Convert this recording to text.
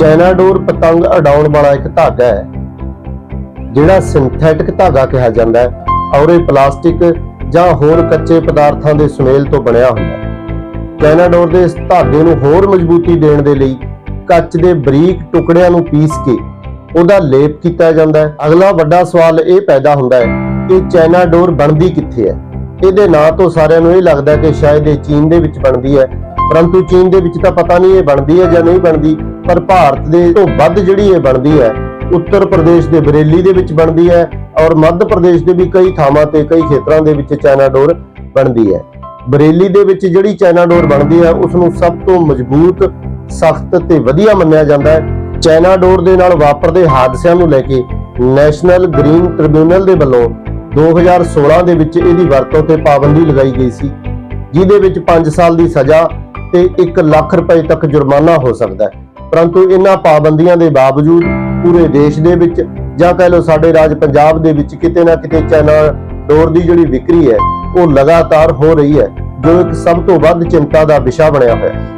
China ਪਤੰਗ ਉਡਾਉਣ ਵਾਲਾ ਇੱਕ ਧਾਗਾ ਹੈ, ਜਿਹੜਾ ਸਿੰਥੈਟਿਕ ਧਾਗਾ ਕਿਹਾ ਜਾਂਦਾ ਹੈ, ਔਰ ਇਹ ਪਲਾਸਟਿਕ ਜਾਂ ਹੋਰ ਕੱਚੇ ਪਦਾਰਥਾਂ ਦੇ ਸੁਮੇਲ ਤੋਂ ਬਣਿਆ ਹੁੰਦਾ ਹੈ। ਚਾਈਨਾ ਦੇ ਇਸ ਧਾਗੇ ਨੂੰ ਹੋਰ ਮਜ਼ਬੂਤੀ ਦੇਣ ਦੇ ਲਈ ਕੱਚ ਦੇ ਬਰੀਕ ਟੁਕੜਿਆਂ ਨੂੰ ਪੀਸ ਕੇ ਉਹਦਾ ਲੇਪ ਕੀਤਾ ਜਾਂਦਾ ਹੈ। ਅਗਲਾ ਵੱਡਾ ਸਵਾਲ ਇਹ ਪੈਦਾ ਹੁੰਦਾ ਹੈ ਕਿ ਚਾਈਨਾ ਬਣਦੀ ਕਿੱਥੇ ਹੈ? ਇਹਦੇ ਨਾਂ ਤੋਂ ਸਾਰਿਆਂ ਨੂੰ ਇਹ ਲੱਗਦਾ ਕਿ ਸ਼ਾਇਦ ਇਹ ਚੀਨ ਦੇ ਵਿੱਚ ਬਣਦੀ ਹੈ, ਪਰੰਤੂ ਚੀਨ ਦੇ ਵਿੱਚ ਤਾਂ ਪਤਾ ਨਹੀਂ ਇਹ ਬਣਦੀ ਹੈ ਜਾਂ ਨਹੀਂ ਬਣਦੀ। ਪਰ ਭਾਰਤ ਦੇ ਤੋਂ ਵੱਧ ਜਿਹੜੀ ਇਹ ਬਣਦੀ ਹੈ, ਉੱਤਰ ਪ੍ਰਦੇਸ਼ ਦੇ ਬਰੇਲੀ ਦੇ ਵਿੱਚ ਬਣਦੀ ਹੈ ਔਰ ਮੱਧ ਪ੍ਰਦੇਸ਼ ਦੇ ਵੀ ਕਈ ਥਾਵਾਂ ਤੇ, ਕਈ ਖੇਤਰਾਂ ਦੇ ਵਿੱਚ ਚਾਈਨਾ ਡੋਰ ਬਣਦੀ ਹੈ। ਬਰੇਲੀ ਦੇ ਵਿੱਚ ਜਿਹੜੀ ਚਾਈਨਾ ਡੋਰ ਬਣਦੀ ਹੈ ਉਸ ਨੂੰ ਸਭ ਤੋਂ ਮਜ਼ਬੂਤ, ਸਖਤ ਤੇ ਵਧੀਆ ਮੰਨਿਆ ਜਾਂਦਾ ਹੈ। ਚਾਈਨਾ ਡੋਰ ਦੇ ਨਾਲ ਵਾਪਰਦੇ ਹਾਦਸਿਆਂ ਨੂੰ ਲੈ ਕੇ ਨੈਸ਼ਨਲ ਗ੍ਰੀਨ ਟ੍ਰਿਬਿਊਨਲ ਦੇ ਵੱਲੋਂ 2016 ਦੇ ਵਿੱਚ ਇਹਦੀ ਵਰਤੋਂ ਤੇ ਪਾਬੰਦੀ ਲਗਾਈ ਗਈ ਸੀ, ਜਿਹਦੇ ਵਿੱਚ 5 ਸਾਲ ਦੀ ਸਜ਼ਾ ਤੇ 1 ਲੱਖ ਰੁਪਏ ਤੱਕ ਜੁਰਮਾਨਾ ਹੋ ਸਕਦਾ ਹੈ। ਪਰੰਤੂ ਇਹਨਾਂ ਪਾਬੰਦੀਆਂ ਦੇ ਬਾਵਜੂਦ ਪੂਰੇ ਦੇਸ਼ ਦੇ ਵਿੱਚ ਜਾਂ ਕਹਿ ਲਓ ਸਾਡੇ ਰਾਜ ਪੰਜਾਬ ਦੇ ਵਿੱਚ ਕਿਤੇ ਨਾ ਕਿਤੇ ਚਾਈਨਾ ਡੋਰ ਦੀ ਜਿਹੜੀ ਵਿਕਰੀ ਹੈ, ਉਹ ਲਗਾਤਾਰ ਹੋ ਰਹੀ ਹੈ, ਜੋ ਇੱਕ ਸਭ ਤੋਂ ਵੱਧ ਚਿੰਤਾ ਦਾ ਵਿਸ਼ਾ ਬਣਿਆ ਹੋਇਆ ਹੈ।